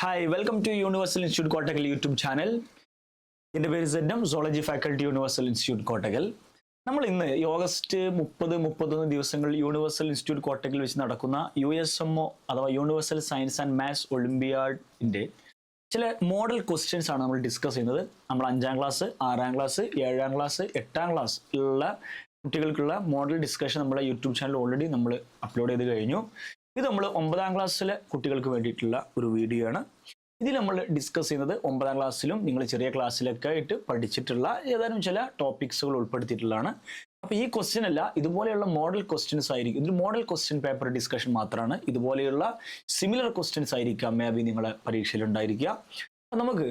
Hi welcome to Universal Institute Kottakkal YouTube channel എന്റെ പേര് സെന്നം zoology faculty Universal Institute Kottakkal നമ്മൾ ഇന്ന് ഈ ഓഗസ്റ്റ് മുപ്പത് മുപ്പത്തൊന്ന് ദിവസങ്ങളിൽ യൂണിവേഴ്സൽ ഇൻസ്റ്റിറ്റ്യൂട്ട് കോട്ടകൽ വെച്ച് നടക്കുന്ന യു എസ് എം ഒ അഥവാ യൂണിവേഴ്സൽ സയൻസ് ആൻഡ് മാത്സ് ഒളിമ്പിയാഡിന്റെ ചില മോഡൽ ക്വസ്റ്റ്യൻസ് ആണ് നമ്മൾ ഡിസ്കസ് ചെയ്യുന്നത്. നമ്മൾ അഞ്ചാം ക്ലാസ് ആറാം ക്ലാസ് ഏഴാം ക്ലാസ് എട്ടാം ക്ലാസ് ഉള്ള കുട്ടികൾക്കുള്ള മോഡൽ ഡിസ്കഷൻ നമ്മുടെ യൂട്യൂബ് ചാനൽ ഓൾറെഡി നമ്മൾ അപ്ലോഡ് ചെയ്ത് കഴിഞ്ഞു. ഇത് നമ്മൾ ഒമ്പതാം ക്ലാസ്സിലെ കുട്ടികൾക്ക് വേണ്ടിയിട്ടുള്ള ഒരു വീഡിയോ ആണ്. ഇതിൽ നമ്മൾ ഡിസ്കസ് ചെയ്യുന്നത് ഒമ്പതാം ക്ലാസ്സിലും നിങ്ങൾ ചെറിയ ക്ലാസ്സിലൊക്കെ ആയിട്ട് പഠിച്ചിട്ടുള്ള ഏതാനും ചില ടോപ്പിക്സുകൾ ഉൾപ്പെടുത്തിയിട്ടുള്ളതാണ്. അപ്പോൾ ഈ ക്വസ്റ്റ്യൻ അല്ല ഇതുപോലെയുള്ള മോഡൽ ക്വസ്റ്റ്യൻസ് ആയിരിക്കും. ഇതൊരു മോഡൽ ക്വസ്റ്റ്യൻ പേപ്പർ ഡിസ്കഷൻ മാത്രമാണ് ഇതുപോലെയുള്ള സിമിലർ ക്വസ്റ്റ്യൻസ് ആയിരിക്കാം മേ ബി നിങ്ങളെ പരീക്ഷയിൽ ഉണ്ടായിരിക്കുക. നമുക്ക്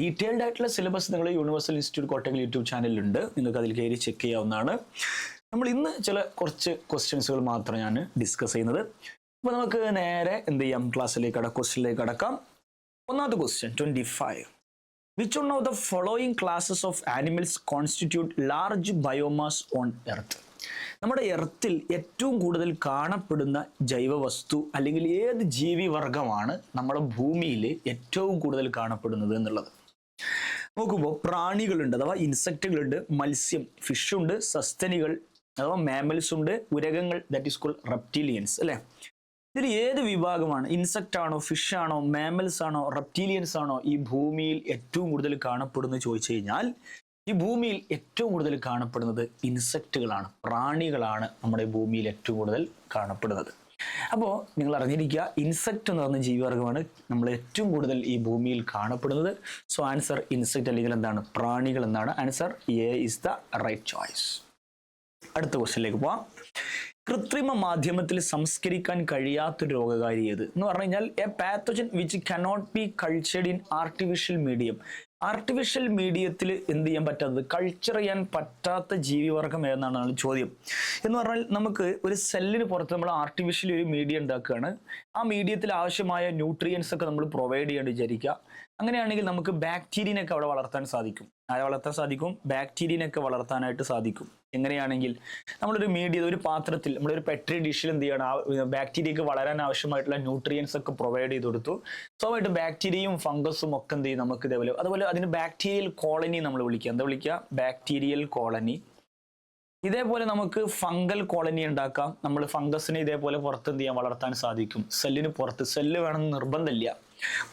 ഡീറ്റെയിൽഡ് ആയിട്ടുള്ള സിലബസ് നിങ്ങൾ യൂണിവേഴ്സൽ ഇൻസ്റ്റിറ്റ്യൂട്ട് കോട്ടയം യൂട്യൂബ് ചാനലിലുണ്ട്. നിങ്ങൾക്ക് അതിൽ കയറി ചെക്ക് ചെയ്യാവുന്നതാണ്. നമ്മൾ ഇന്ന് ചില കുറച്ച് ക്വസ്റ്റ്യൻസുകൾ മാത്രം ഞാൻ ഡിസ്കസ് ചെയ്യുന്നത്. അപ്പോൾ നമുക്ക് നേരെ എന്ത് ചെയ്യാം? ക്ലാസ്സിലേക്ക് കട ക്വസ്റ്റിലേക്ക് കടക്കാം ഒന്നാമത്തെ question twenty five which one of the following classes of animals constitute large biomass on earth നമ്മുടെ എർത്തിൽ ഏറ്റവും കൂടുതൽ കാണപ്പെടുന്ന ജൈവവസ്തു അല്ലെങ്കിൽ ഏത് ജീവിവർഗമാണ് നമ്മുടെ ഭൂമിയിൽ ഏറ്റവും കൂടുതൽ കാണപ്പെടുന്നത് എന്നുള്ളത്? നോക്കുമ്പോൾ പ്രാണികളുണ്ട് അഥവാ ഇൻസെക്റ്റുകളുണ്ട് മത്സ്യം ഫിഷുണ്ട് സസ്തനികൾ അഥവാ മാമൽസ് ഉണ്ട് ഉരകങ്ങൾ ദാറ്റ് ഈസ് കോൾ റെപ്റ്റീലിയൻസ് അല്ലേ? ഇതിൽ ഏത് വിഭാഗമാണ്? ഇൻസെക്റ്റ് ആണോ ഫിഷ് ആണോ മാമൽസ് ആണോ റെപ്റ്റീലിയൻസ് ആണോ ഈ ഭൂമിയിൽ ഏറ്റവും കൂടുതൽ കാണപ്പെടുന്നത് ചോദിച്ചു കഴിഞ്ഞാൽ ഈ ഭൂമിയിൽ ഏറ്റവും കൂടുതൽ കാണപ്പെടുന്നത് ഇൻസെക്റ്റുകളാണ് പ്രാണികളാണ് നമ്മുടെ ഭൂമിയിൽ ഏറ്റവും കൂടുതൽ കാണപ്പെടുന്നത്. അപ്പോൾ നിങ്ങൾ അറിഞ്ഞിരിക്കുക ഇൻസെക്റ്റ് എന്ന് പറഞ്ഞ ജീവിവർഗമാണ് നമ്മൾ ഏറ്റവും കൂടുതൽ ഈ ഭൂമിയിൽ കാണപ്പെടുന്നത്. സോ ആൻസർ ഇൻസെക്റ്റ് അല്ലെങ്കിൽ എന്താണ്? പ്രാണികൾ എന്നാണ്. Answer A is the right choice അടുത്ത ക്വസ്റ്റ്യനിലേക്ക് പോവാം. കൃത്രിമ മാധ്യമത്തിൽ സംസ്കരിക്കാൻ കഴിയാത്ത രോഗകാരി ഏത്? എന്ന് പറഞ്ഞു കഴിഞ്ഞാൽ a pathogen which cannot be cultured in artificial medium artificial മീഡിയത്തിൽ എന്ത് ചെയ്യാൻ പറ്റാത്തത്? കൾച്ചർ ചെയ്യാൻ പറ്റാത്ത ജീവിവർഗം ഏതെന്നാണ് ചോദ്യം. എന്ന് പറഞ്ഞാൽ നമുക്ക് ഒരു സെല്ലിന് പുറത്ത് നമ്മൾ ആർട്ടിഫിഷ്യൽ ഒരു മീഡിയ ഉണ്ടാക്കുകയാണ്. ആ മീഡിയത്തിൽ ആവശ്യമായ ന്യൂട്രിയൻസ് ഒക്കെ നമ്മൾ പ്രൊവൈഡ് ചെയ്യാണ്ട് വിചാരിക്കുക. അങ്ങനെയാണെങ്കിൽ നമുക്ക് ബാക്ടീരിയനൊക്കെ അവിടെ വളർത്താൻ സാധിക്കും. ആരെ വളർത്താൻ സാധിക്കും? ബാക്ടീരിയനൊക്കെ വളർത്താനായിട്ട് സാധിക്കും. എങ്ങനെയാണെങ്കിൽ നമ്മളൊരു മീഡിയ ഒരു പാത്രത്തിൽ നമ്മളൊരു പെട്രി ഡിഷിൽ എന്ത് ചെയ്യണം ബാക്ടീരിയക്ക് വളരാൻ ആവശ്യമായിട്ടുള്ള ന്യൂട്രിയൻസ് ഒക്കെ പ്രൊവൈഡ് ചെയ്ത് കൊടുത്തു. സ്വാഭാവികമായിട്ട് ബാക്ടീരിയയും ഫംഗസും ഒക്കെ എന്ത് ചെയ്യും? നമുക്ക് ഇതേപോലെ അതുപോലെ അതിന് ബാക്ടീരിയൽ കോളനി നമ്മൾ വിളിക്കുക. എന്താ വിളിക്കുക? ബാക്ടീരിയൽ കോളനി ഇതേപോലെ നമുക്ക് ഫംഗൽ കോളനി ഉണ്ടാക്കാം. നമ്മൾ ഫംഗസിനെ ഇതേപോലെ പുറത്ത് എന്ത് ചെയ്യാൻ വളർത്താൻ സാധിക്കും. സെല്ലിന് പുറത്ത് സെല്ല് വേണമെന്ന് നിർബന്ധമില്ല.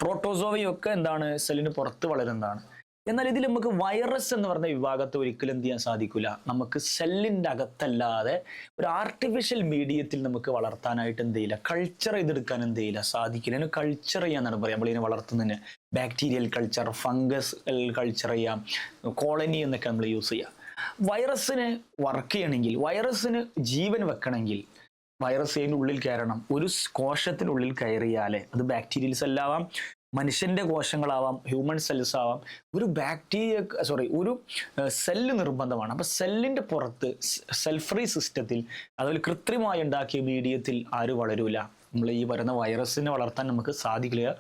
പ്രോട്ടോസോവയൊക്കെ എന്താണ്? സെല്ലിന് പുറത്ത് വളരുന്നതാണ്. എന്നാൽ ഇതിൽ നമുക്ക് വൈറസ് എന്ന് പറഞ്ഞ വിഭാഗത്തെ ഒരിക്കലും എന്ത് ചെയ്യാൻ സാധിക്കില്ല നമുക്ക് സെല്ലിന്റെ അകത്തല്ലാതെ ഒരു ആർട്ടിഫിഷ്യൽ മീഡിയത്തിൽ നമുക്ക് വളർത്താനായിട്ട് എന്ത് ചെയ്യില്ല കൾച്ചർ ചെയ്തെടുക്കാൻ എന്ത് ചെയ്യില്ല സാധിക്കില്ല. അതിന് കൾച്ചർ ചെയ്യാന്നാണ് പറയാം നമ്മളിതിനെ വളർത്തുന്നതിന് ബാക്ടീരിയൽ കൾച്ചർ ഫംഗസ് കൾച്ചർ ചെയ്യാം കോളനി എന്നൊക്കെ നമ്മൾ യൂസ് ചെയ്യാം. വൈറസിന് വർക്ക് ചെയ്യണമെങ്കിൽ വൈറസിന് ജീവൻ വെക്കണമെങ്കിൽ വൈറസ് അതിന്റെ ഉള്ളിൽ കയറണം. ഒരു കോശത്തിനുള്ളിൽ കയറിയാലേ അത് ബാക്ടീരിയൽ സെല്ലാവാം മനുഷ്യന്റെ കോശങ്ങളാവാം ഹ്യൂമൻ സെൽസ് ആവാം ഒരു ബാക്ടീരിയ സോറി ഒരു സെല്ല് നിർബന്ധമാണ്. അപ്പോൾ സെല്ലിന്റെ പുറത്ത് സെൽ ഫ്രീ സിസ്റ്റത്തിൽ അതുപോലെ കൃത്രിമമായി ഉണ്ടാക്കിയ മീഡിയത്തിൽ ആരും വളരൂല? നമ്മൾ ഈ വരുന്ന വൈറസിനെ വളർത്താൻ നമുക്ക് സാധിക്കില്ല.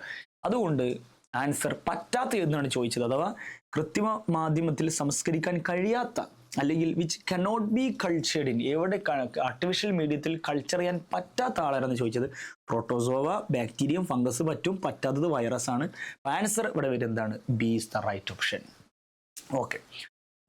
അതുകൊണ്ട് ആൻസർ പറ്റാത്ത എന്നാണ് ചോദിച്ചത്? അഥവാ കൃത്രിമ മാധ്യമത്തിൽ സംസ്കരിക്കാൻ കഴിയാത്ത അല്ലെങ്കിൽ which cannot be cultured in എവിടെ ആർട്ടിഫിഷ്യൽ മീഡിയത്തിൽ കൾച്ചർ ചെയ്യാൻ പറ്റാത്ത ആളാരെന്ന് ചോദിച്ചത്. പ്രോട്ടോസോവ ബാക്ടീരിയം ഫംഗസ് പറ്റും പറ്റാത്തത് വൈറസ് ആണ്. ആൻസർ ഇവിടെ വരുന്നതാണ് B is the right option okay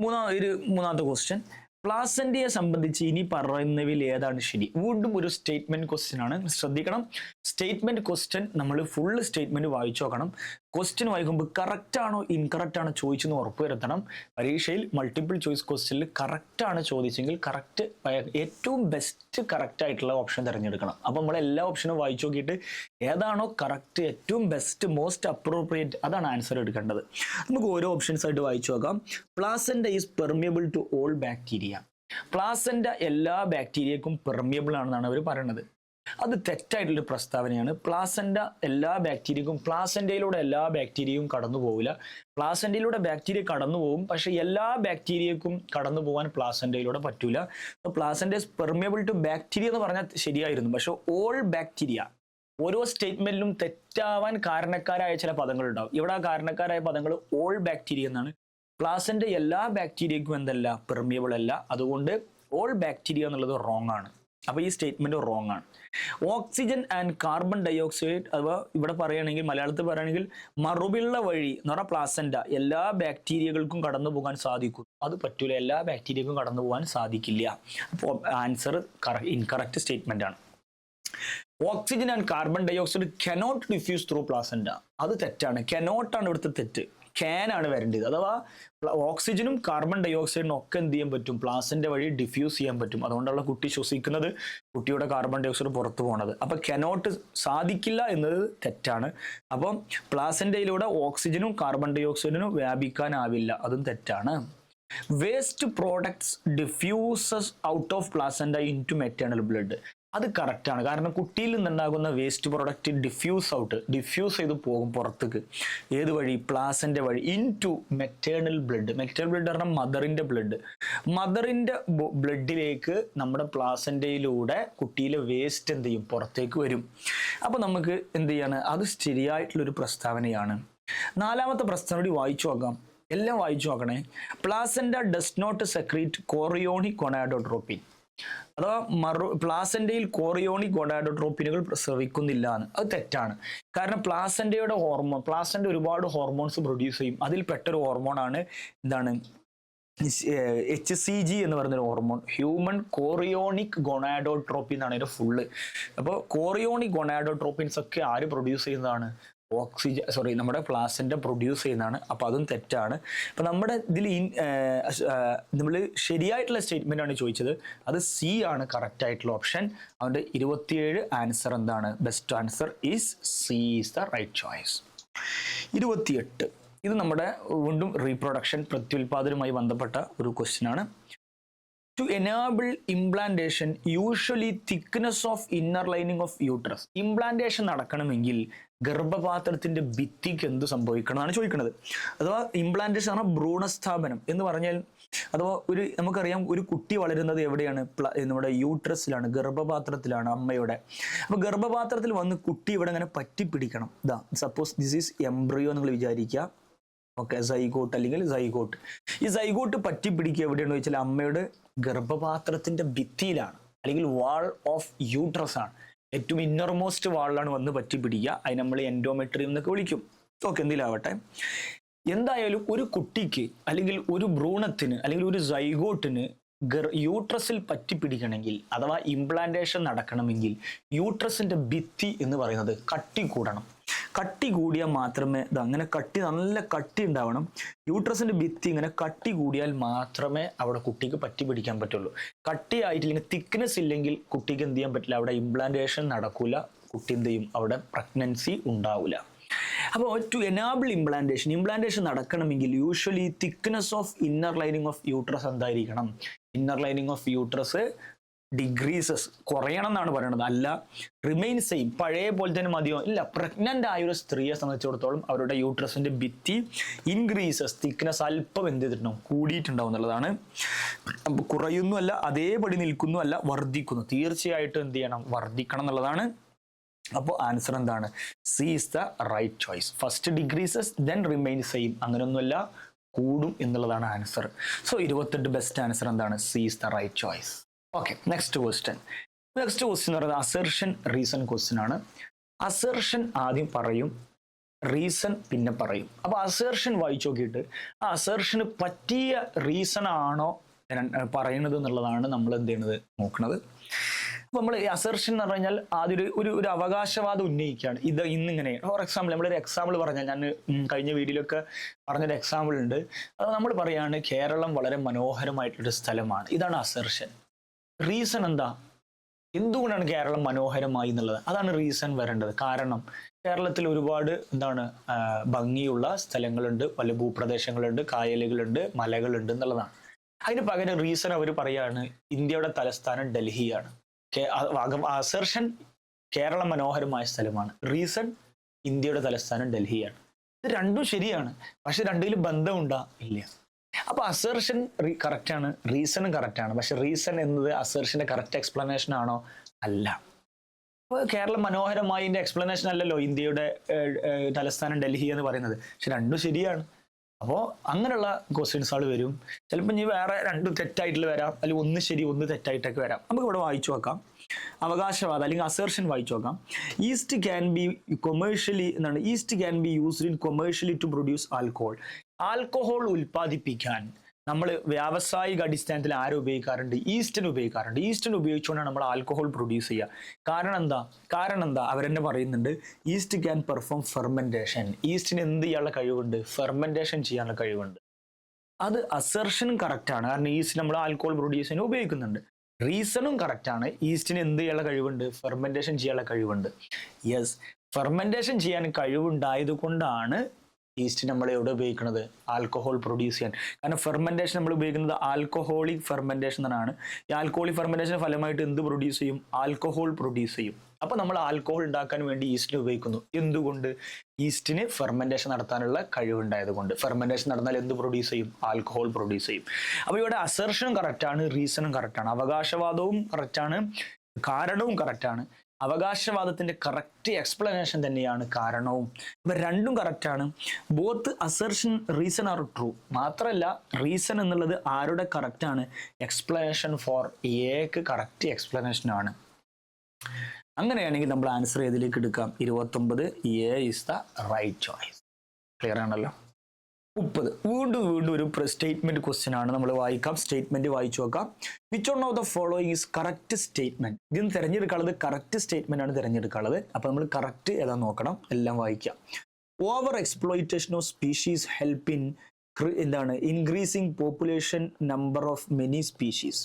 മൂന്നാം ഒരു മൂന്നാമത്തെ ക്വസ്റ്റ്യൻ പ്ലാസന്റിയെ സംബന്ധിച്ച് ഇനി പറയുന്നവയിൽ ഏതാണ് ശരി? വീണ്ടും ഒരു സ്റ്റേറ്റ്മെന്റ് ക്വസ്റ്റ്യൻ ആണ്. ശ്രദ്ധിക്കണം. സ്റ്റേറ്റ്മെന്റ് ക്വസ്റ്റ്യൻ നമ്മൾ ഫുൾ സ്റ്റേറ്റ്മെന്റ് വായിച്ചു നോക്കണം. ക്വസ്റ്റ്യൻ വായിക്കുമ്പോൾ കറക്റ്റ് ആണോ ഇൻകറക്റ്റ് ആണോ ചോദിച്ചെന്ന് ഉറപ്പുവരുത്തണം പരീക്ഷയിൽ മൾട്ടിപ്പിൾ ചോയ്സ് ക്വസ്റ്റ്യനിൽ കറക്റ്റ് ആണ് ചോദിച്ചെങ്കിൽ കറക്റ്റ് ഏറ്റവും ബെസ്റ്റ് കറക്റ്റ് ആയിട്ടുള്ള ഓപ്ഷൻ തിരഞ്ഞെടുക്കണം. അപ്പോൾ നമ്മൾ എല്ലാ ഓപ്ഷനും വായിച്ചു നോക്കിയിട്ട് ഏതാണോ കറക്റ്റ് ഏറ്റവും ബെസ്റ്റ് മോസ്റ്റ് അപ്രോപ്രിയേറ്റ് അതാണ് ആൻസർ എടുക്കേണ്ടത്. നമുക്ക് ഓരോ ഓപ്ഷൻസ് ആയിട്ട് വായിച്ചു നോക്കാം. Placenta is permeable to all bacteria placenta എല്ലാ ബാക്ടീരിയക്കും പെർമിയബിൾ ആണെന്നാണ് അവർ പറയുന്നത് അത് തെറ്റായിട്ടുള്ള പ്രസ്താവനയാണ്. പ്ലാസന്റ എല്ലാ ബാക്ടീരിയക്കും പ്ലാസന്റയിലൂടെ എല്ലാ ബാക്ടീരിയയും കടന്നു പോവില്ല. പ്ലാസന്റയിലൂടെ ബാക്ടീരിയ കടന്നു പോകും പക്ഷേ എല്ലാ ബാക്ടീരിയക്കും കടന്നു പോകാൻ പ്ലാസന്റയിലൂടെ പറ്റൂല. പ്ലാസൻഡ പെർമിയബിൾ ടു ബാക്ടീരിയ എന്ന് പറഞ്ഞാൽ ശരിയായിരുന്നു. പക്ഷേ ഓൾ ബാക്ടീരിയ ഓരോ സ്റ്റേറ്റ്മെന്റിലും തെറ്റാവാൻ കാരണക്കാരായ ചില പദങ്ങളുണ്ടാവും. ഇവിടെ ആ കാരണക്കാരായ പദങ്ങൾ ഓൾ ബാക്ടീരിയ എന്നാണ്. പ്ലാസന്റെ എല്ലാ ബാക്ടീരിയക്കും എന്തല്ല പെർമിയബിൾ അല്ല. അതുകൊണ്ട് ഓൾ ബാക്ടീരിയ എന്നുള്ളത് റോങ് ആണ്. അപ്പൊ ഈ സ്റ്റേറ്റ്മെന്റ് റോങ് ആണ്. ഓക്സിജൻ ആൻഡ് കാർബൺ ഡയോക്സൈഡ് അഥവാ ഇവിടെ പറയുകയാണെങ്കിൽ മലയാളത്തിൽ പറയുകയാണെങ്കിൽ മറുപിള്ള വഴി എന്ന് പറഞ്ഞാൽ പ്ലാസന്റ എല്ലാ ബാക്ടീരിയകൾക്കും കടന്നു പോകാൻ സാധിക്കും. അത് പറ്റൂല. എല്ലാ ബാക്ടീരിയക്കും കടന്നു പോകാൻ സാധിക്കില്ല. അപ്പോൾ ആൻസർ ഇൻകറക്റ്റ് സ്റ്റേറ്റ്മെന്റ് ആണ്. Oxygen and carbon dioxide cannot diffuse through placenta അത് തെറ്റാണ്. കനോട്ടാണ് ഇവിടുത്തെ തെറ്റ്. ക്യാൻ ആണ് വരേണ്ടത്. അഥവാ ഓക്സിജനും കാർബൺ ഡയോക്സൈഡിനും ഒക്കെ എന്ത് ചെയ്യാൻ പറ്റും? പ്ലാസിന്റെ വഴി ഡിഫ്യൂസ് ചെയ്യാൻ പറ്റും. അതുകൊണ്ടുള്ള കുട്ടി ശ്വസിക്കുന്നത്. കുട്ടിയുടെ കാർബൺ ഡയോക്സൈഡ് പുറത്തു പോണത്. അപ്പൊ കനോട്ട് സാധിക്കില്ല എന്നത് തെറ്റാണ്. അപ്പം പ്ലാസന്റയിലൂടെ ഓക്സിജനും കാർബൺ ഡയോക്സൈഡിനും വ്യാപിക്കാനാവില്ല. അതും തെറ്റാണ്. Waste products diffuses out of placenta into maternal blood അത് കറക്റ്റാണ് കാരണം കുട്ടിയിൽ നിന്നുണ്ടാകുന്ന waste product diffuse out diffuse ചെയ്ത് പോകും പുറത്തേക്ക്. ഏത് വഴി? പ്ലാസിന്റെ വഴി. Into maternal blood maternal blood പറഞ്ഞാൽ മദറിന്റെ ബ്ലഡ് മദറിന്റെ ബ്ലഡിലേക്ക് നമ്മുടെ പ്ലാസന്റയിലൂടെ കുട്ടിയിലെ വേസ്റ്റ് എന്ത് ചെയ്യും? പുറത്തേക്ക് വരും. അപ്പോൾ നമുക്ക് എന്ത് ചെയ്യാണ്? അത് ശരിയായിട്ടുള്ളൊരു പ്രസ്താവനയാണ്. നാലാമത്തെ പ്രസ്താവന കൂടി വായിച്ചു നോക്കാം. എല്ലാം വായിച്ചു നോക്കണേ. Placenta does not secrete chorionic gonadotropin അഥവാ മറു പ്ലാസന്റയിൽ കോറിയോണിക് ഗൊഡാഡോട്രോപ്പിനുകൾ പ്രസവിക്കുന്നില്ല എന്ന്. അത് തെറ്റാണ്. കാരണം പ്ലാസന്റയുടെ ഹോർമോൺ പ്ലാസന്റ ഒരുപാട് ഹോർമോൺസ് പ്രൊഡ്യൂസ് ചെയ്യും. അതിൽ പെട്ടൊരു ഹോർമോണാണ് എന്താണ്? എച്ച് സി ജി എന്ന് പറയുന്നൊരു ഹോർമോൺ. ഹ്യൂമൻ കോറിയോണിക് ഗൊണാഡോട്രോപ്പി എന്നാണ് ഇതിന്റെ ഫുള്ള്. അപ്പോൾ കോറിയോണിക് ഗൊണാഡോട്രോപ്പിൻസ് ഒക്കെ ആര് പ്രൊഡ്യൂസ് ചെയ്യുന്നതാണ്? ഓക്സിജൻ സോറി നമ്മുടെ പ്ലാസിന്റെ പ്രൊഡ്യൂസ് ചെയ്യുന്നതാണ്. അപ്പോൾ അതും തെറ്റാണ്. അപ്പോൾ നമ്മുടെ ഇതിൽ നമ്മൾ ശരിയായിട്ടുള്ള സ്റ്റേറ്റ്മെന്റ് ആണ് ചോദിച്ചത്. അത് സി ആണ് കറക്റ്റ് ആയിട്ടുള്ള ഓപ്ഷൻ അതുകൊണ്ട് ഇരുപത്തിയേഴ് ആൻസർ എന്താണ്? Best answer is C is the right choice ഇരുപത്തിയെട്ട്. ഇത് നമ്മുടെ വീണ്ടും റീപ്രൊഡക്ഷൻ പ്രത്യുൽപാദനവുമായി ബന്ധപ്പെട്ട ഒരു ക്വസ്റ്റ്യൻ ആണ്. To enable implantation usually thickness of inner lining of uterus implantation നടക്കണമെങ്കിൽ ഗർഭപാത്രത്തിന്റെ ഭിത്തിക്ക് എന്ത് സംഭവിക്കണമെന്നാണ് ചോദിക്കുന്നത്. അഥവാ ഇംപ്ലാന്റേഷൻ പറഞ്ഞാൽ ഭ്രൂണസ്ഥാപനം എന്ന് പറഞ്ഞാൽ അഥവാ ഒരു നമുക്കറിയാം ഒരു കുട്ടി വളരുന്നത് എവിടെയാണ്? നമ്മുടെ യൂട്രസിലാണ് ഗർഭപാത്രത്തിലാണ് അമ്മയുടെ. അപ്പൊ ഗർഭപാത്രത്തിൽ വന്ന് കുട്ടി ഇവിടെ ഇങ്ങനെ പറ്റിപ്പിടിക്കണം. ഇതാ സപ്പോസ് ദിസ് ഈസ് എംബ്രിയോ നിങ്ങൾ വിചാരിക്കുക. ഓക്കെ സൈഗോട്ട് അല്ലെങ്കിൽ സൈഗോട്ട് ഈ സൈഗോട്ട് പറ്റി പിടിക്കുക എവിടെയാണെന്ന് വെച്ചാൽ അമ്മയുടെ ഗർഭപാത്രത്തിന്റെ ഭിത്തിയിലാണ് അല്ലെങ്കിൽ വാൾ ഓഫ് യൂട്രസ് ആണ്. ഏറ്റവും ഇന്നർമോസ്റ്റ് വാളിലാണ് വന്ന് പറ്റി പിടിക്കുക അതിന് നമ്മൾ എൻഡോമെട്രിയം എന്നൊക്കെ വിളിക്കും. ഓക്കെ എന്തിലാവട്ടെ? എന്തായാലും ഒരു കുട്ടിക്ക് അല്ലെങ്കിൽ ഒരു ഭ്രൂണത്തിന് അല്ലെങ്കിൽ ഒരു സൈഗോട്ടിന് യൂട്രസിൽ പറ്റി പിടിക്കണമെങ്കിൽ അഥവാ ഇംപ്ലാന്റേഷൻ നടക്കണമെങ്കിൽ യൂട്രസിന്റെ ഭിത്തി എന്ന് പറയുന്നത് കട്ടി കൂടണം കട്ടി കൂടിയാൽ മാത്രമേ ഇത് അങ്ങനെ കട്ടി നല്ല കട്ടി ഉണ്ടാവണം. യൂട്രസിന്റെ ഭിത്തി ഇങ്ങനെ കട്ടി കൂടിയാൽ മാത്രമേ അവിടെ കുട്ടിക്ക് പറ്റി പിടിക്കാൻ പറ്റുള്ളൂ. കട്ടി ആയിട്ടില്ലെങ്കിൽ തിക്നെസ് ഇല്ലെങ്കിൽ കുട്ടിക്ക് എന്ത് ചെയ്യാൻ പറ്റില്ല. അവിടെ ഇംപ്ലാന്റേഷൻ നടക്കൂല കുട്ടി എന്ത് ചെയ്യും? അവിടെ പ്രഗ്നൻസി ഉണ്ടാവില്ല അപ്പോൾ ടു എനാബിൾ ഇംപ്ലാന്റേഷൻ ഇംപ്ലാന്റേഷൻ നടക്കണമെങ്കിൽ usually thickness of inner lining of uterus എന്തായിരിക്കണം? Inner lining of uterus decreases കുറയണം എന്നാണ് പറയുന്നത്. അല്ല റിമെയിൻ സെയിം പഴയ പോലെ തന്നെ മതിയോ? ഇല്ല പ്രഗ്നന്റ് ആയ ഒരു സ്ത്രീയെ സംബന്ധിച്ചിടത്തോളം അവരുടെ യൂട്രസിന്റെ ഭിത്തി ഇൻക്രീസസ് തിക്നെസ് അല്പം എന്ത് ചെയ്തിട്ടുണ്ടാവും? കൂടിയിട്ടുണ്ടാവും എന്നുള്ളതാണ്. അപ്പൊ കുറയുന്നു അല്ല അതേപടി നിൽക്കുന്നു അല്ല വർദ്ധിക്കുന്നു. തീർച്ചയായിട്ടും എന്ത് ചെയ്യണം? വർദ്ധിക്കണം എന്നുള്ളതാണ്. അപ്പോൾ ആൻസർ എന്താണ്? C is the right choice first decreases then remain same അങ്ങനെയൊന്നുമല്ല കൂടും എന്നുള്ളതാണ് ആൻസർ സോ ഇരുപത്തെട്ട് ബെസ്റ്റ് ആൻസർ എന്താണ്? C is the right choice okay next question next question പറയുന്നത് അസെർഷൻ റീസൺ ക്വസ്റ്റ്യൻ ആണ്. അസെർഷൻ ആദ്യം പറയും റീസൺ പിന്നെ പറയും. അപ്പോൾ അസേർഷൻ വായിച്ചു നോക്കിയിട്ട് ആ അസേർഷന് പറ്റിയ റീസൺ ആണോ പറയുന്നത് എന്നുള്ളതാണ് നമ്മൾ എന്ത് ചെയ്യുന്നത്? നോക്കുന്നത് അപ്പൊ നമ്മൾ അസർഷൻ എന്ന് പറഞ്ഞു കഴിഞ്ഞാൽ ആദ്യം ഒരു ഒരു ഒരു അവകാശവാദം ഉന്നയിക്കുകയാണ്. ഇത് ഇന്നിങ്ങനെ. ഫോർ എക്സാമ്പിൾ നമ്മളൊരു എക്സാമ്പിൾ പറഞ്ഞാൽ ഞാൻ കഴിഞ്ഞ വീഡിയോയിലൊക്കെ പറഞ്ഞൊരു എക്സാമ്പിൾ ഉണ്ട്. അത് നമ്മൾ പറയുകയാണ് കേരളം വളരെ മനോഹരമായിട്ടൊരു സ്ഥലമാണ്. ഇതാണ് അസർഷൻ റീസൺ എന്താ? എന്തുകൊണ്ടാണ് കേരളം മനോഹരമായി എന്നുള്ളത്? അതാണ് റീസൺ വരേണ്ടത്. കാരണം കേരളത്തിൽ ഒരുപാട് എന്താണ് ഭംഗിയുള്ള സ്ഥലങ്ങളുണ്ട് പല ഭൂപ്രദേശങ്ങളുണ്ട് കായലുകളുണ്ട് മലകളുണ്ട് എന്നുള്ളതാണ്. അതിന് പകരം റീസൺ അവർ പറയാണ് ഇന്ത്യയുടെ തലസ്ഥാനം ഡൽഹിയാണ്. അസർഷൻ കേരളം മനോഹരമായ സ്ഥലമാണ്. റീസൺ ഇന്ത്യയുടെ തലസ്ഥാനം ഡൽഹിയാണ്. ഇത് രണ്ടും ശരിയാണ്. പക്ഷെ രണ്ടിലും ബന്ധമുണ്ടാ ഇല്ല. അപ്പൊ അസേർഷൻ കറക്റ്റ് ആണ് റീസണും കറക്റ്റ് ആണ്. പക്ഷെ റീസൺ എന്നത് അസർഷന്റെ കറക്റ്റ് എക്സ്പ്ലനേഷൻ ആണോ? അല്ല. കേരളം മനോഹരമായതിന്റെ എക്സ്പ്ലനേഷൻ അല്ലല്ലോ ഇന്ത്യയുടെ തലസ്ഥാനം ഡൽഹി എന്ന് പറയുന്നത്. പക്ഷെ രണ്ടും ശരിയാണ്. അപ്പോ അങ്ങനെയുള്ള ക്വസ്റ്റ്യൻസ് ആൾ വരും. ചിലപ്പോൾ ഇനി വേറെ രണ്ടും തെറ്റായിട്ടുള്ള വരാം. അല്ലെങ്കിൽ ഒന്ന് ശരി ഒന്ന് തെറ്റായിട്ടൊക്കെ വരാം. നമുക്ക് ഇവിടെ വായിച്ചു നോക്കാം. അവകാശവാദം അല്ലെങ്കിൽ അസേർഷൻ വായിച്ചു നോക്കാം. ഈസ്റ്റ് ക്യാൻ ബി കൊമേഴ്ഷ്യലി എന്നാണ് yeast can be used in commercially to produce alcohol alcohol ഉൽപ്പാദിപ്പിക്കാൻ നമ്മൾ വ്യാവസായിക അടിസ്ഥാനത്തിൽ ആരെ ഉപയോഗിക്കാറുണ്ട്? ഈസ്റ്റിന് ഉപയോഗിക്കാറുണ്ട്. ഈസ്റ്റിന് ഉപയോഗിച്ചുകൊണ്ടാണ് നമ്മൾ ആൽക്കഹോൾ പ്രൊഡ്യൂസ് ചെയ്യുക. കാരണം എന്താ കാരണം എന്താ അവരെന്നെ പറയുന്നുണ്ട് ഈസ്റ്റ് ക്യാൻ പെർഫോം ഫെർമെന്റേഷൻ ഈസ്റ്റിന് എന്ത് ചെയ്യാനുള്ള കഴിവുണ്ട്? ഫെർമെന്റേഷൻ ചെയ്യാനുള്ള കഴിവുണ്ട്. അത് അസർഷനും കറക്റ്റാണ് കാരണം ഈസ്റ്റ് നമ്മൾ ആൽക്കഹോൾ പ്രൊഡ്യൂസ് ചെയ്യാൻ ഉപയോഗിക്കുന്നുണ്ട്. റീസണും കറക്റ്റാണ് ഈസ്റ്റിന് എന്ത് ചെയ്യാനുള്ള കഴിവുണ്ട്? ഫെർമെന്റേഷൻ ചെയ്യാനുള്ള കഴിവുണ്ട്. യെസ് ഫെർമെന്റേഷൻ ചെയ്യാൻ കഴിവുണ്ടായത് കൊണ്ടാണ് ഈസ്റ്റ് നമ്മൾ എവിടെ ഉപയോഗിക്കുന്നത്? ആൽക്കഹോൾ പ്രൊഡ്യൂസ് ചെയ്യാൻ. കാരണം ഫെർമെന്റേഷൻ നമ്മൾ ഉപയോഗിക്കുന്നത് ആൽക്കഹോളിക് ഫെർമെന്റേഷൻ എന്നാണ്. ഈ ആൽക്കഹോളിക് ഫെർമെന്റേഷൻ ഫലമായിട്ട് എന്ത് പ്രൊഡ്യൂസ് ചെയ്യും? ആൽക്കഹോൾ പ്രൊഡ്യൂസ് ചെയ്യും. അപ്പോൾ നമ്മൾ ആൽക്കഹോൾ ഉണ്ടാക്കാൻ വേണ്ടി ഈസ്റ്റിനെ ഉപയോഗിക്കുന്നു. എന്തുകൊണ്ട്? ഈസ്റ്റിന് ഫെർമെന്റേഷൻ നടത്താനുള്ള കഴിവുണ്ടായത് കൊണ്ട്. ഫെർമെന്റേഷൻ നടന്നാൽ എന്ത് പ്രൊഡ്യൂസ് ചെയ്യും? ആൽക്കഹോൾ പ്രൊഡ്യൂസ് ചെയ്യും. അപ്പോൾ ഇവിടെ അസർഷനും കറക്റ്റാണ് റീസണും കറക്റ്റാണ് അവകാശവാദവും കറക്റ്റാണ് കാരണവും കറക്റ്റാണ് അവകാശവാദത്തിന്റെ കറക്റ്റ് എക്സ്പ്ലനേഷൻ തന്നെയാണ് കാരണവും. ഇവ രണ്ടും കറക്റ്റ് ആണ്. Both assertion reason are true മാത്രമല്ല റീസൺ എന്നുള്ളത് ആരുടെ കറക്റ്റ് ആണ്? എക്സ്പ്ലനേഷൻ ഫോർ എക്ക് കറക്റ്റ് എക്സ്പ്ലനേഷൻ ആണ്. അങ്ങനെയാണെങ്കിൽ നമ്മൾ ആൻസർ ഏതിലേക്ക് എടുക്കാം? ഇരുപത്തൊമ്പത് A is the right choice clear ആണല്ലോ? മുപ്പത്. വീണ്ടും വീണ്ടും ഒരു സ്റ്റേറ്റ്മെന്റ് ക്വസ്റ്റ്യൻ ആണ് നമ്മൾ വായിക്കാം. സ്റ്റേറ്റ്മെന്റ് വായിച്ചു നോക്കാം. Which one of the following is correct statement ഇതിന് തിരഞ്ഞെടുക്കാനുള്ളത് കറക്റ്റ് സ്റ്റേറ്റ്മെന്റ് ആണ് തിരഞ്ഞെടുക്കാനുള്ളത്. അപ്പൊ നമ്മൾ കറക്റ്റ് ഏതാ നോക്കണം? എല്ലാം വായിക്കാം. Over exploitation of species help in എന്താണ്? Increasing population number of many species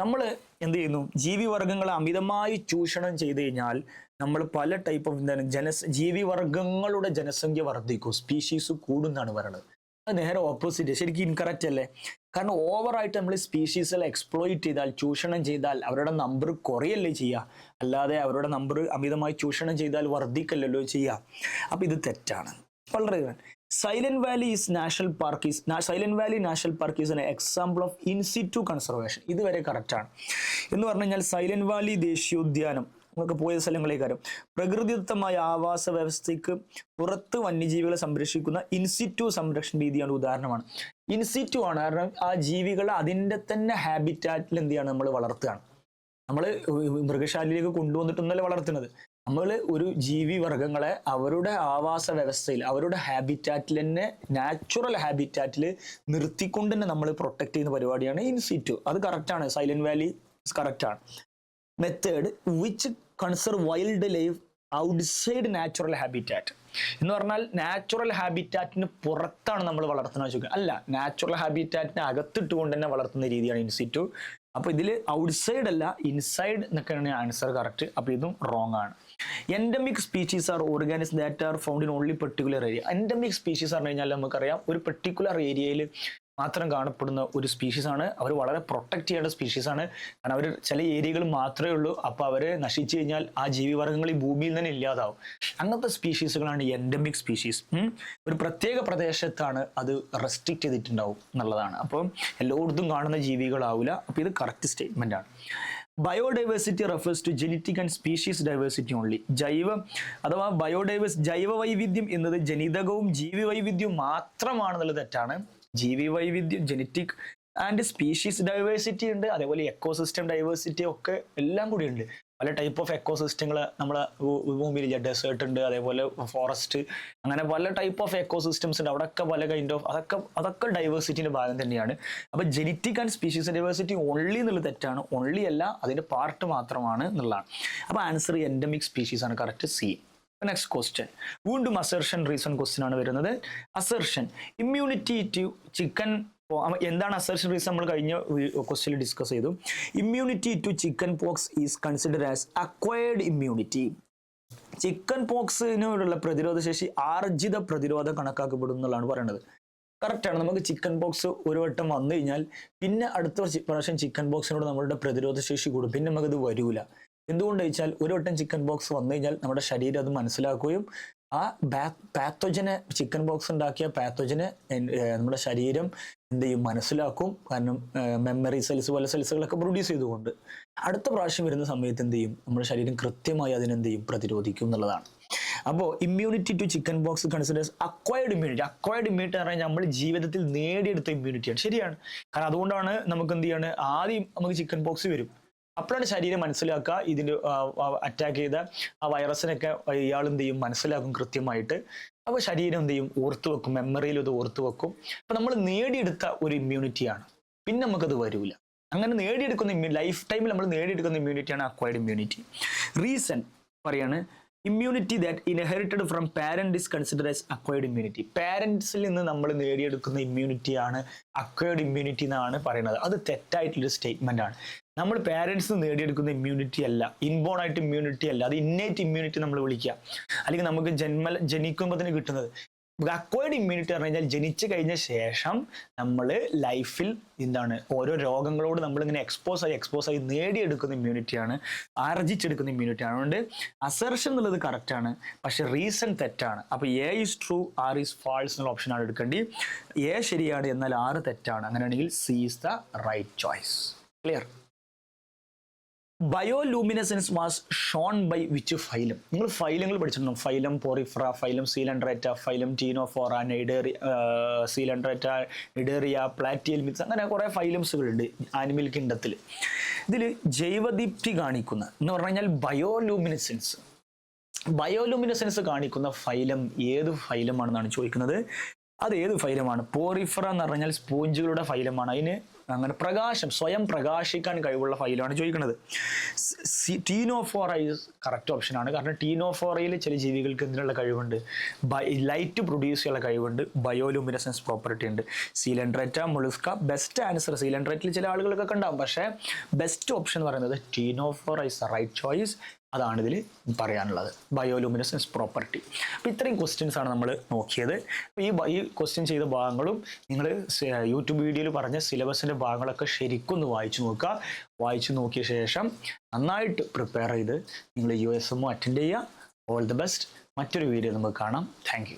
നമ്മൾ എന്ത് ചെയ്യുന്നു? ജീവിവർഗങ്ങളെ അമിതമായി ചൂഷണം ചെയ്തു കഴിഞ്ഞാൽ നമ്മൾ പല ടൈപ്പ് ഓഫ് എന്താണ്? ജനസ് ജീവിവർഗങ്ങളുടെ ജനസംഖ്യ വർദ്ധിക്കും. സ്പീഷീസ് കൂടുന്നാണ് പറയുന്നത് നേരെ ഓപ്പോസിറ്റ് ശരിക്കും ഇൻകറക്റ്റ് അല്ലേ? കാരണം ഓവറായിട്ട് നമ്മൾ സ്പീഷീസിൽ എക്സ്പ്ലോയിറ്റ് ചെയ്താൽ ചൂഷണം ചെയ്താൽ അവരുടെ നമ്പർ കുറയല്ലേ ചെയ്യുക അല്ലാതെ അവരുടെ നമ്പർ അമിതമായി ചൂഷണം ചെയ്താൽ വർദ്ധിക്കല്ലല്ലോ ചെയ്യുക അപ്പം ഇത് തെറ്റാണ്. വളരെ Silent Valley is national park is Silent Valley National Park is an example of in situ conservation ഇതുവരെ കറക്റ്റാണ് എന്ന് പറഞ്ഞു കഴിഞ്ഞാൽ സൈലന്റ് വാലി ദേശീയോദ്യാനം നമുക്ക് പോയ സ്ഥലങ്ങളേക്കാരും. പ്രകൃതിദത്തമായ ആവാസ വ്യവസ്ഥയ്ക്ക് പുറത്ത് വന്യജീവികളെ സംരക്ഷിക്കുന്ന ഇൻസിറ്റു സംരക്ഷണ രീതിയാണ് ഉദാഹരണമാണ്. ഇൻസിറ്റു ആണ് കാരണം ആ ജീവികളെ അതിന്റെ തന്നെ ഹാബിറ്റാറ്റിൽ എന്ത് ചെയ്യാണ്? നമ്മൾ വളർത്തുകയാണ്. നമ്മൾ മൃഗശാലയിലേക്ക് കൊണ്ടുവന്നിട്ടൊന്നല്ല വളർത്തുന്നത്. നമ്മൾ ഒരു ജീവി വർഗങ്ങളെ അവരുടെ ആവാസ വ്യവസ്ഥയിൽ അവരുടെ ഹാബിറ്റാറ്റിൽ തന്നെ നാച്ചുറൽ ഹാബിറ്റാറ്റിൽ നിർത്തിക്കൊണ്ട് തന്നെ നമ്മൾ പ്രൊട്ടക്ട് ചെയ്യുന്ന പരിപാടിയാണ് ഇൻസിറ്റു അത് കറക്റ്റാണ് സൈലന്റ് വാലി കറക്റ്റ് ആണ്. Method which conserve wildlife outside natural habitat എന്ന് പറഞ്ഞാൽ നാച്ചുറൽ ഹാബിറ്റാറ്റിന് പുറത്താണ് നമ്മൾ വളർത്തുന്നത് ചോദിക്കുക അല്ല നാച്ചുറൽ ഹാബിറ്റാറ്റിന് അകത്തിട്ടുകൊണ്ട് തന്നെ വളർത്തുന്ന രീതിയാണ് ഇൻസിറ്റു അപ്പൊ ഇതിൽ ഔട്ട്സൈഡ് അല്ല ഇൻസൈഡ് എന്നൊക്കെയാണ് ആൻസർ കറക്റ്റ് അപ്പൊ ഇതും റോങ് ആണ്. Endemic species are organisms that are found in only particular area endemic species പറഞ്ഞു കഴിഞ്ഞാൽ നമുക്കറിയാം ഒരു പെർട്ടിക്കുലർ ഏരിയയിൽ മാത്രം കാണപ്പെടുന്ന ഒരു സ്പീഷീസ് ആണ്. അവർ വളരെ പ്രൊട്ടക്ട് ചെയ്യേണ്ട സ്പീഷീസ് ആണ്. കാരണം അവർ ചില ഏരിയകൾ മാത്രമേ ഉള്ളൂ. അപ്പോൾ അവർ നശിച്ചു കഴിഞ്ഞാൽ ആ ജീവിവർഗങ്ങൾ ഈ ഭൂമിയിൽ തന്നെ ഇല്ലാതാവും. അങ്ങനത്തെ സ്പീഷീസുകളാണ് എൻഡമിക് സ്പീഷീസ് ഒരു പ്രത്യേക പ്രദേശത്താണ് അത് റെസ്ട്രിക്ട് ചെയ്തിട്ടുണ്ടാവും എന്നുള്ളതാണ്. അപ്പം എല്ലായിടത്തും കാണുന്ന ജീവികളാവില്ല അപ്പോൾ ഇത് കറക്റ്റ് സ്റ്റേറ്റ്മെന്റ് ആണ്. Biodiversity refers to genetic and species diversity only ജൈവ അഥവാ ബയോഡൈവേഴ്സ് ജൈവ വൈവിധ്യം എന്നത് ജനിതകവും ജീവി വൈവിധ്യവും മാത്രമാണെന്നുള്ളത് തെറ്റാണ്. ജീവി വൈവിധ്യം ജനറ്റിക് ആൻഡ് സ്പീഷീസ് ഡൈവേഴ്സിറ്റി ഉണ്ട്. അതേപോലെ എക്കോസിസ്റ്റം ഡൈവേഴ്സിറ്റി ഒക്കെ എല്ലാം കൂടി ഉണ്ട്. പല ടൈപ്പ് ഓഫ് എക്കോസിസ്റ്റങ്ങൾ നമ്മളെ ഭൂമിയിൽ ഡെസേർട്ട് ഉണ്ട്. അതേപോലെ ഫോറസ്റ്റ് അങ്ങനെ പല ടൈപ്പ് ഓഫ് എക്കോസിസ്റ്റംസ് ഉണ്ട്. അവിടെയൊക്കെ പല കൈൻഡ് ഓഫ് അതൊക്കെ അതൊക്കെ ഡൈവേഴ്സിറ്റിന്റെ ഭാഗം തന്നെയാണ്. അപ്പോൾ genetic and species diversity only എന്നുള്ളത് തെറ്റാണ്. ഓൺലി അല്ല അതിന്റെ പാർട്ട് മാത്രമാണ് എന്നുള്ളതാണ്. അപ്പോൾ ആൻസർ എൻഡമിക് സ്പീഷീസ് ആണ്. കറക്റ്റ് സി നെക്സ്റ്റ് ക്വസ്റ്റ്യൻ വീണ്ടും അസർഷൻ റീസൺ ക്വസ്റ്റ്യൻ ആണ് വരുന്നത്. അസർഷൻ ഇമ്മ്യൂണിറ്റി ടു ചിക്കൻ എന്താണ് അസർഷൻ റീസൺ നമ്മൾ കഴിഞ്ഞ ക്വസ്റ്റ്യനിൽ ഡിസ്കസ് ചെയ്തു. Immunity to chicken pox is consider as acquired immunity chicken പോക്സിനോടുള്ള പ്രതിരോധ ശേഷി ആർജിത പ്രതിരോധം കണക്കാക്കപ്പെടും എന്നുള്ളതാണ് പറയുന്നത് കറക്റ്റാണ് നമുക്ക് ചിക്കൻ ബോക്സ് ഒരു വട്ടം വന്നു കഴിഞ്ഞാൽ പിന്നെ അടുത്ത പ്രാവശ്യം ചിക്കൻ ബോക്സിനോട് നമ്മളുടെ പ്രതിരോധ ശേഷി കൂടും. പിന്നെ നമുക്കത് വരൂല. എന്തുകൊണ്ട് വെച്ചാൽ ഒരു വട്ടം ചിക്കൻ ബോക്സ് വന്നു കഴിഞ്ഞാൽ നമ്മുടെ ശരീരം അത് മനസ്സിലാക്കുകയും ആ പാത്തോജന് ചിക്കൻ ബോക്സ് ഉണ്ടാക്കിയ പാത്തോജന് നമ്മുടെ ശരീരം എന്ത് ചെയ്യും? മനസ്സിലാക്കും. കാരണം മെമ്മറി സെൽസ് പോലെ സെൽസുകളൊക്കെ പ്രൊഡ്യൂസ് ചെയ്തുകൊണ്ട്. അടുത്ത പ്രാവശ്യം വരുന്ന സമയത്ത് എന്ത് ചെയ്യും? നമ്മുടെ ശരീരം കൃത്യമായി അതിനെന്ത് ചെയ്യും? പ്രതിരോധിക്കും എന്നുള്ളതാണ്. അപ്പോൾ immunity to chicken pox considers acquired immunity acquired immunity എന്ന് പറഞ്ഞാൽ നമ്മൾ ജീവിതത്തിൽ നേടിയെടുത്ത ഇമ്മ്യൂണിറ്റിയാണ് ശരിയാണ്. കാരണം അതുകൊണ്ടാണ് നമുക്ക് എന്ത് ചെയ്യാണ്? ആദ്യം നമുക്ക് ചിക്കൻ ബോക്സ് വരും. അപ്പോഴാണ് ശരീരം മനസ്സിലാക്കുക ഇതിന്റെ അറ്റാക്ക് ചെയ്ത ആ വൈറസിനൊക്കെ ഇയാൾ എന്ത് ചെയ്യും മനസ്സിലാക്കും കൃത്യമായിട്ട്. അപ്പോൾ ശരീരം എന്ത് ചെയ്യും? ഓർത്തു വെക്കും മെമ്മറിയിൽ ഇത് ഓർത്തു വെക്കും. അപ്പൊ നമ്മൾ നേടിയെടുത്ത ഒരു ഇമ്മ്യൂണിറ്റിയാണ് പിന്നെ നമുക്കത് വരൂല. അങ്ങനെ നേടിയെടുക്കുന്ന ഇമ്മ്യൂ ലൈഫ് ടൈമിൽ നമ്മൾ നേടിയെടുക്കുന്ന ഇമ്മ്യൂണിറ്റിയാണ് അക്വയർഡ് ഇമ്മ്യൂണിറ്റി റീസൺ പറയാണ് immunity that inherited from parent is consider as acquired immunity പാരന്റ്സിൽ നിന്ന് നമ്മൾ നേടിയെടുക്കുന്ന ഇമ്മ്യൂണിറ്റിയാണ് അക്വയർഡ് ഇമ്മ്യൂണിറ്റി എന്നാണ് പറയുന്നത്. അത് തെറ്റായിട്ടുള്ളൊരു സ്റ്റേറ്റ്മെന്റ് ആണ്. നമ്മൾ പാരന്റ്സ് നേടിയെടുക്കുന്ന ഇമ്മ്യൂണിറ്റി അല്ല. ഇൻബോൺ ആയിട്ട് ഇമ്മ്യൂണിറ്റി അല്ല. അത് ഇന്നേറ്റ് ഇമ്മ്യൂണിറ്റി നമ്മൾ വിളിക്കുക. അല്ലെങ്കിൽ നമുക്ക് ജന്മ ജനിക്കുമ്പോൾ തന്നെ കിട്ടുന്നത് അക്വയർഡ് ഇമ്മ്യൂണിറ്റി പറഞ്ഞു കഴിഞ്ഞാൽ ജനിച്ചു കഴിഞ്ഞ ശേഷം നമ്മൾ ലൈഫിൽ എന്താണ്? ഓരോ രോഗങ്ങളോട് നമ്മൾ ഇങ്ങനെ എക്സ്പോസ് ആയി എക്സ്പോസ് ആയി നേടിയെടുക്കുന്ന ഇമ്മ്യൂണിറ്റിയാണ് ആർജിച്ചെടുക്കുന്ന ഇമ്മ്യൂണിറ്റിയാണ് അതുകൊണ്ട് അസർഷൻ എന്നുള്ളത് കറക്റ്റാണ് പക്ഷെ റീസൺ തെറ്റാണ്. അപ്പോൾ A is true R is false എന്നുള്ള ഓപ്ഷനാണ് എടുക്കേണ്ടി. എ ശരിയാണ് എന്നാൽ ആറ് തെറ്റാണ്. അങ്ങനെയാണെങ്കിൽ C is the right choice clear bioluminescence was shown by which phylum നിങ്ങൾ ഫൈലങ്ങൾ പഠിച്ചിട്ടുണ്ടോ? Phylum Porifera phylum Coelenterata phylum Ctenophora Cnidaria Coelenterata ഇഡേറിയ പ്ലാറ്റിയൽ mix അങ്ങനെ കുറേ ഫൈലംസുകളുണ്ട് ആനിമൽ കിണ്ടത്തിൽ ഇതിൽ ജൈവദീപ്തി കാണിക്കുന്ന എന്ന് പറഞ്ഞു കഴിഞ്ഞാൽ ബയോലൂമിനസൻസ് ബയോലൂമിനസൻസ് കാണിക്കുന്ന ഫൈലം ഏത് ഫൈലമാണെന്നാണ് ചോദിക്കുന്നത്? അത് ഏത് ഫൈലമാണ് പോറിഫറ എന്ന് പറഞ്ഞാൽ സ്പോഞ്ചുകളുടെ ഫൈലമാണ് അതിന് അങ്ങനെ പ്രകാശം സ്വയം പ്രകാശിക്കാൻ കഴിവുള്ള ഫൈലാണ് ചോദിക്കുന്നത്. ടീനോഫോറ കറക്റ്റ് ഓപ്ഷൻ ആണ്. കാരണം ടീനോഫോറയിൽ ചില ജീവികൾക്ക് എന്തിനുള്ള കഴിവുണ്ട്? ലൈറ്റ് പ്രൊഡ്യൂസ് ചെയ്യാനുള്ള കഴിവുണ്ട്. ബയോലുമിനസൻസ് പ്രോപ്പർട്ടി ഉണ്ട്. സീലൻഡ്രേറ്റ മുളുസ്ക ബെസ്റ്റ് ആൻസർ സീലൻഡ്രേറ്റിൽ ചില ആളുകളൊക്കെ ഉണ്ടാവും. പക്ഷേ ബെസ്റ്റ് ഓപ്ഷൻ എന്ന് പറയുന്നത് ടീനോഫോറ ദ റൈറ്റ് ചോയ്സ് അതാണ് ഇതിൽ പറയാനുള്ളത്. ബയോലൂമിനസൻസ് പ്രോപ്പർട്ടി അപ്പോൾ ഇത്രയും ക്വസ്റ്റ്യൻസ് ആണ് നമ്മൾ നോക്കിയത്. ഈ ഈ ക്വസ്റ്റ്യൻ ചെയ്ത ഭാഗങ്ങളും നിങ്ങൾ യൂട്യൂബ് വീഡിയോയിൽ പറഞ്ഞ സിലബസിന്റെ ഭാഗങ്ങളൊക്കെ ശരിക്കും ഒന്ന് വായിച്ചു നോക്കുക. വായിച്ചു നോക്കിയ ശേഷം നന്നായിട്ട് പ്രിപ്പയർ ചെയ്ത് നിങ്ങൾ യു എസ് എമ്മോ അറ്റൻഡ് ചെയ്യുക. ഓൾ ദി ബെസ്റ്റ് മറ്റൊരു വീഡിയോ നമുക്ക് കാണാം. താങ്ക്